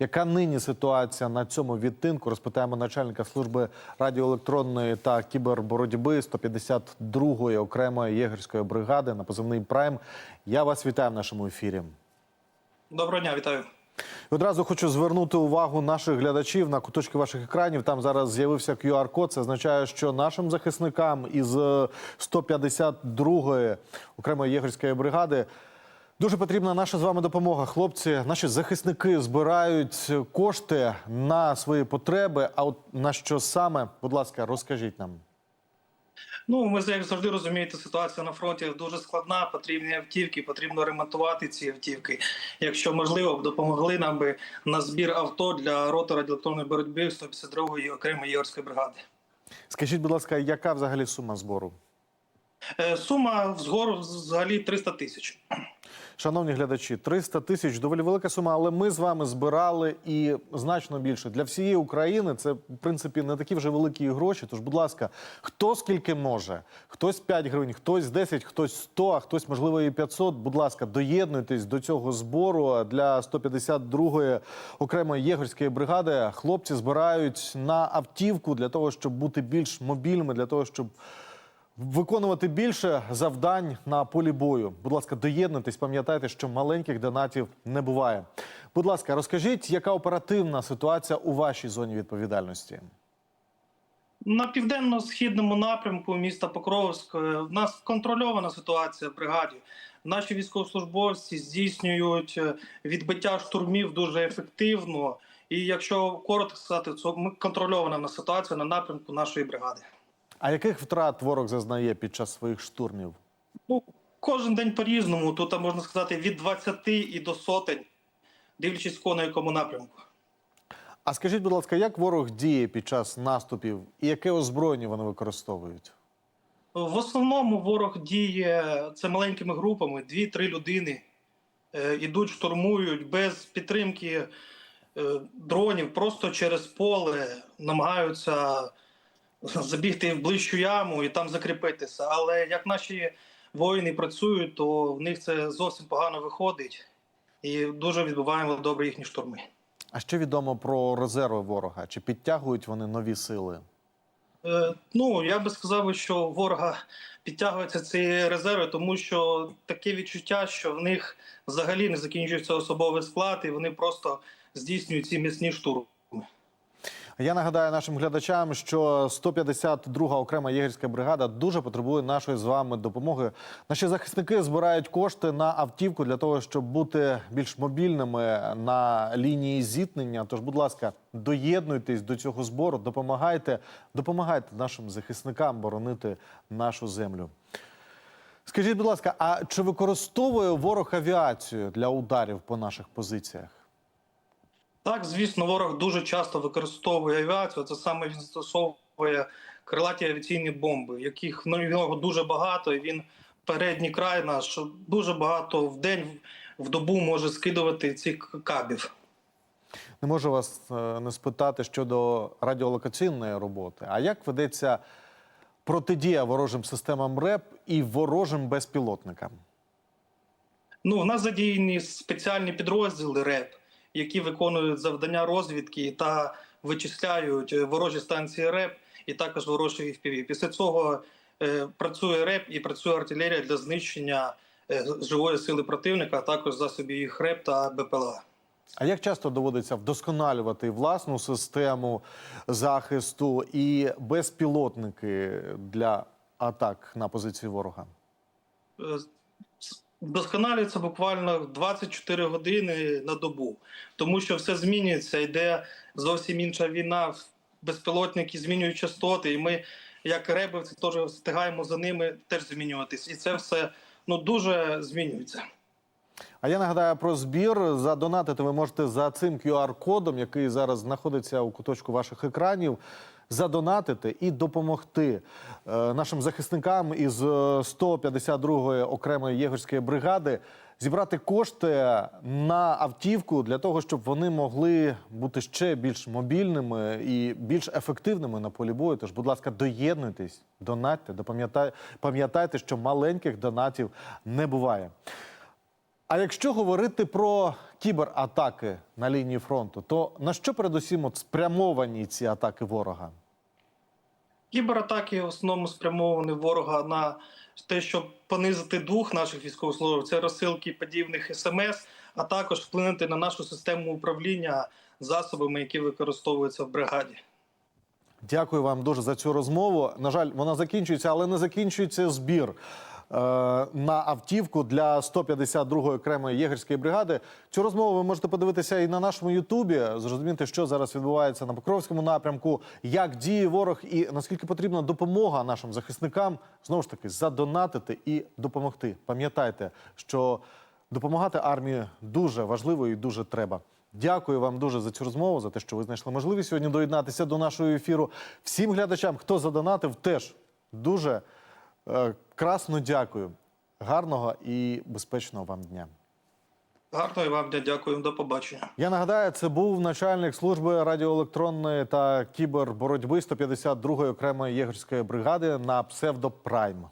Яка нині ситуація на цьому відтинку? Розпитаємо начальника служби радіоелектронної та кіберборотьби 152-ї окремої єгерської бригади на позивний Прайм. Я вас вітаю в нашому ефірі. Доброго дня, вітаю. І Одразу хочу звернути увагу наших глядачів на куточки ваших екранів. Там зараз з'явився QR-код. Це означає, що нашим захисникам із е, 152-ї окремої єгерської бригади дуже потрібна наша з вами допомога. Хлопці, наші захисники збирають кошти на свої потреби. А от на що саме, будь ласка, розкажіть нам. Ну, ми як завжди розумієте, ситуація на фронті дуже складна. Потрібні автівки, потрібно ремонтувати ці автівки. Якщо можливо, б допомогли нам би на збір авто для роти радіоелектронної боротьби 152-ї окремої єгорської бригади. Скажіть, будь ласка, яка взагалі сума збору? Е, Сума згору взагалі 300 тисяч. Шановні глядачі, 300 тисяч доволі велика сума, але ми з вами збирали і значно більше для всієї України. Це в принципі не такі вже великі гроші. Тож, будь ласка, хто скільки може? Хтось 5 гривень, хтось 10, хтось 100, а хтось можливо і 500. Будь ласка, доєднуйтесь до цього збору для 152-ї окремої єгорської бригади. Хлопці збирають на автівку для того, щоб бути більш мобільними, для того, щоб Виконувати більше завдань на полі бою. Будь ласка, доєднуйтесь, пам'ятайте, що маленьких донатів не буває. Будь ласка, розкажіть, яка оперативна ситуація у вашій зоні відповідальності? На південно-східному напрямку міста Покровськ е, в нас контрольована ситуація в бригаді. Наші військовослужбовці здійснюють е, відбиття штурмів дуже ефективно. І якщо коротко сказати, ми контрольована на ситуація на напрямку нашої бригади. А яких втрат ворог зазнає під час своїх штурмів? Ну, кожен день по-різному. Тут можна сказати від 20 і до сотень, дивлячись кого на якому напрямку. А скажіть, будь ласка, як ворог діє під час наступів і яке озброєння вони використовують? В основному ворог діє це маленькими групами, 2-3 людини е, ідуть, штурмують без підтримки е, дронів, просто через поле намагаються забігти в ближчу яму і там закріпитися. Але як наші воїни працюють, то в них це зовсім погано виходить, і дуже відбуваємо добре їхні штурми. А що відомо про резерви ворога? Чи підтягують вони нові сили? Е, Ну, я би сказав, що ворога підтягуються ці резерви, тому що таке відчуття, що в них взагалі не закінчується особовий склад, і вони просто здійснюють ці міцні штурми. Я нагадаю нашим глядачам, що 152-га окрема єгерська бригада дуже потребує нашої з вами допомоги. Наші захисники збирають кошти на автівку для того, щоб бути більш мобільними на лінії зіткнення. Тож, будь ласка, доєднуйтесь до цього збору, допомагайте, допомагайте нашим захисникам боронити нашу землю. Скажіть, будь ласка, а чи використовує ворог авіацію для ударів по наших позиціях? Так, звісно, ворог дуже часто використовує авіацію. Це саме він застосовує крилаті авіаційні бомби, яких ну, нього дуже багато, і він передній край наш дуже багато в день в добу може скидувати цих кабів. Не можу вас е, не спитати щодо радіолокаційної роботи. А як ведеться протидія ворожим системам РЕП і ворожим безпілотникам? Ну, у нас задіяні спеціальні підрозділи РЕП, які виконують завдання розвідки та вичисляють е, ворожі станції РЕП і також ворожі FPV. Після цього е, працює РЕП і працює артилерія для знищення е, живої сили противника, а також засобів їх РЕП та БПЛА. А як часто доводиться вдосконалювати власну систему захисту і безпілотники для атак на позиції ворога? Вдосконалюється буквально 24 години на добу, тому що все змінюється, йде зовсім інша війна. Безпілотники змінюють частоти, і ми, як ребівці, теж встигаємо за ними теж змінюватись. І це все ну дуже змінюється. А я нагадаю про збір. Задонатити ви можете за цим QR-кодом, який зараз знаходиться у куточку ваших екранів. Задонатити і допомогти е, нашим захисникам із е, 152-ї окремої єгорської бригади зібрати кошти на автівку для того, щоб вони могли бути ще більш мобільними і більш ефективними на полі бою. Тож, будь ласка, доєднуйтесь, донатьте, допам'ятай- пам'ятайте, що маленьких донатів не буває. А якщо говорити про кібератаки на лінії фронту, то на що передусім от спрямовані ці атаки ворога? Кібератаки в основному спрямовані ворога на те, щоб понизити дух наших військовослужбовців, це розсилки подібних смс, а також вплинути на нашу систему управління засобами, які використовуються в бригаді. Дякую вам дуже за цю розмову. На жаль, вона закінчується, але не закінчується збір. Е, На автівку для 152-ї окремої єгерської бригади. Цю розмову ви можете подивитися і на нашому Ютубі, зрозуміти, що зараз відбувається на Покровському напрямку, як діє ворог і наскільки потрібна допомога нашим захисникам знову ж таки задонатити і допомогти. Пам'ятайте, що допомагати армії дуже важливо і дуже треба. Дякую вам дуже за цю розмову, за те, що ви знайшли можливість сьогодні доєднатися до нашого ефіру. Всім глядачам, хто задонатив, теж дуже красно дякую. Гарного і безпечного вам дня. Гарного вам дня, дякую, до побачення. Я нагадаю, це був начальник служби радіоелектронної та кіберборотьби 152-ї окремої єгерської бригади на псевдо Прайм.